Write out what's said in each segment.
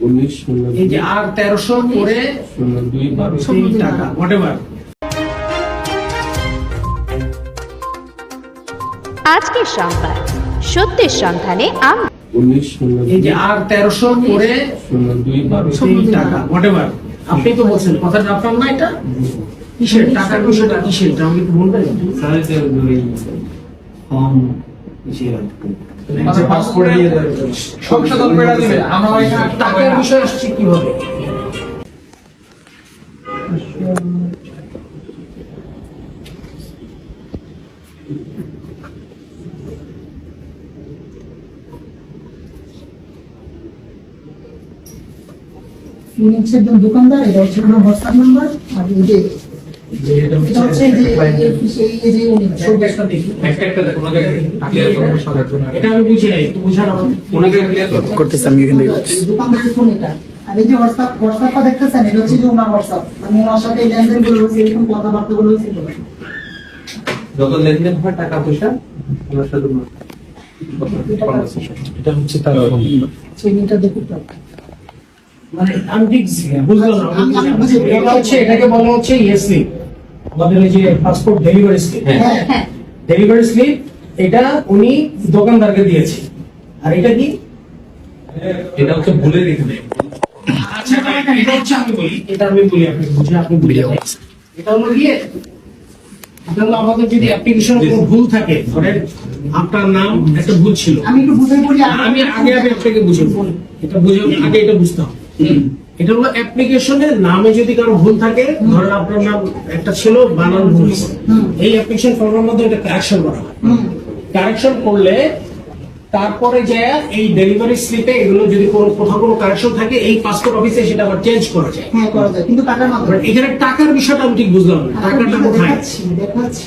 উনিশ শূন্য এই যে আর তেরোশো করে শূন্য দুই বারো টাকা হোয়াট এভার আজকের সংবাদ সত্যের সন্ধানে আমরা উনিশ শূন্য এই যে আর তেরোশো করে শূন্য দুই বারো টাকা হোয়াট এভার আপনি তো বলছেন কথাটা আপনার না এটা? কিসের? টাকার বিষয়টা কিসের? আমাকে একটু বলবেন? সংশোধন করে দিবে। আমরা টাকার বিষয় আসছে কীভাবে? হচ্ছে একজন দোকানদার এটা হচ্ছে ওনার হোয়াটসঅ্যাপ নাম্বার আর আমি বুঝি নাই একটু বুঝান আমাকে ওনাকে ক্লিয়ার করব করতেছি আমি এখান থেকে এই দোকানদারের ফোন এটা আর এই যে হোয়াটসঅ্যাপ হোয়াটসঅ্যাপটা দেখতেছেন এটা হচ্ছে যে ওনার হোয়াটসঅ্যাপ আমি ওনার সাথে লেনদেনগুলো হয়েছে এরকম কথাবার্তা গুলো হয়েছিল যত লেনদেন হয় টাকা পয়সা ওনার সাথে এটা হচ্ছে তার সেইটা দেখুন মানে আমি ঠিক বুঝলাম না। এটা হচ্ছে এটাকে বলা হচ্ছে ইয়েসলি আমাদের এই যে পাসপোর্ট ডেলিভারি স্লিপ হ্যাঁ। হ্যাঁ। ডেলিভারি স্লিপ এটা উনি দোকানদারকে দিয়েছে। আর এটা কি? এটা হচ্ছে ভুলের এখানে আচ্ছা এটা- এটা হচ্ছে আমি বলি। এটা আমি বলি আপনি বুঝে আপনি বুঝে। এটা হলো গিয়ে এটা হলো আমাদের যদি অ্যাপ্লিকেশন কোনো ভুল থাকে ধরেন আপনার নাম একটা ভুল ছিল। আমি একটু বুঝে বলি আমি আগে আগে আপনাকে বুঝে বলি। এটা বুঝে আগে এটা বুঝতে হবে। এটা হলো অ্যাপ্লিকেশনের নামে যদি কারও ভুল থাকে ধরেন আপনার নাম একটা ছিল বানান ভুল এই অ্যাপ্লিকেশন ফর্মের মধ্যে এটা কারেকশন করা হয়। কারেকশন করলে তারপরে যে এই ডেলিভারি স্লিপে এগুলো যদি কোনো কোথাও কোনো কারেকশন থাকে এই পাসপোর্ট অফিসে সেটা আবার চেঞ্জ করা যায়। হ্যাঁ করা যায়। কিন্তু টাকার মাধ্যমে। এখানে টাকার বিষয়টা আমি ঠিক বুঝলাম না। টাকাটা কোথায়? দেখাচ্ছি দেখাচ্ছি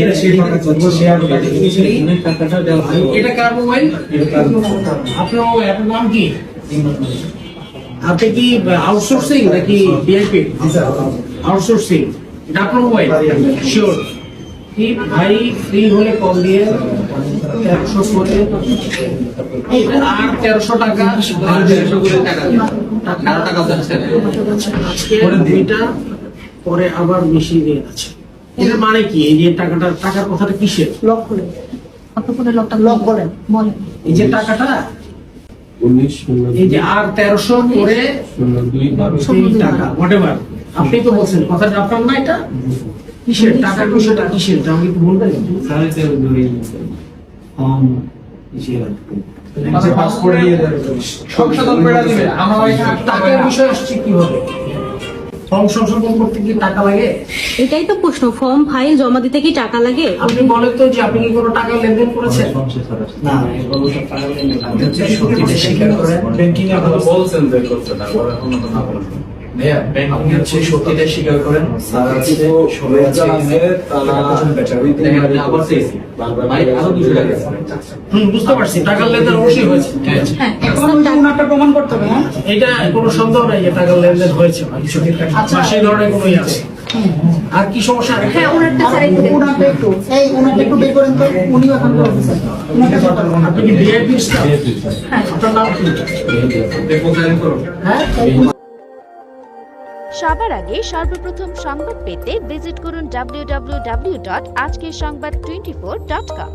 এটা share করা যাচ্ছে, share করা যাচ্ছে। টাকাটা দেওয়া হয়। এটা কার মোবাইল? আপনার আপনার নাম কি? আপনি কি আউটসোর্সিং নাকি আউটসোর্সিং এটা আপনার মোবাইল? শিওর কি ভাই ফ্রি হলে কল দিয়ে করে আর তেরোশো টাকা আর করে টাকা। টাকা যাচ্ছে আজকে দুইটা পরে আবার মিশিয়ে দিয়ে আছে এটার মানে কি? এই যে টাকাটা টাকার কথাটা কিসের? লক করে কত করে লোকটা লক বলেন বলেন এই যে টাকাটা এই যে আর তেরোশো করে শূন্য দুই বারো। তিন টাকা হোয়াট আপনি তো বলছেন কথাটা আপনার না এটা? কিসের? টাকার বিষয়টা কিসের? এটা একটু বলবেন? পাসপোর্ট দিয়ে দেবে। সংশোধন করে দিবে। আমরা টাকার বিষয় আসছে কীভাবে? ফর্ম সংশোধন করতে কি টাকা লাগে? এটাই তো প্রশ্ন। ফর্ম ফাইল জমা দিতে কি টাকা লাগে? আপনি বলেন তো যে আপনি কি কোনো টাকা লেনদেন করেছেন? ব্যাংকিং এ আপনারা বলছেন যে করতে তারপর এখন তো না বলেন আপনি স্বীকার করেন। স্যার আছে সবাই আছে দেখেন আমি আবার চাইছি ভাই আরও দুশো টাকা বুঝতে পারছি। টাকার লেনদেন অবশ্যই হয়েছে হ্যাঁ এখন ওই যে ওনারটা প্রমাণ করতে হবে হ্যাঁ এটা কোনো সন্দেহ নাই যে টাকার লেনদেন হয়েছে বা কিছু আচ্ছা। সেই ধরনের কোনো ইয়ে আছে। আর কি সমস্যা? হ্যাঁ ওনারটা স্যার একটু দেখুন। ওনারটা একটু এই ওনারটা একটু বের করেন তো উনি এখন অফিসার ওনারটা বের করেন। আপনি কি ভিআইপি স্টাফ আপনার নাম কি? দেখো জানেন করো হ্যাঁ সবার আগে সর্বপ্রথম সংবাদ পেতে ভিজিট করুন www.আজকের সংবাদ 24.com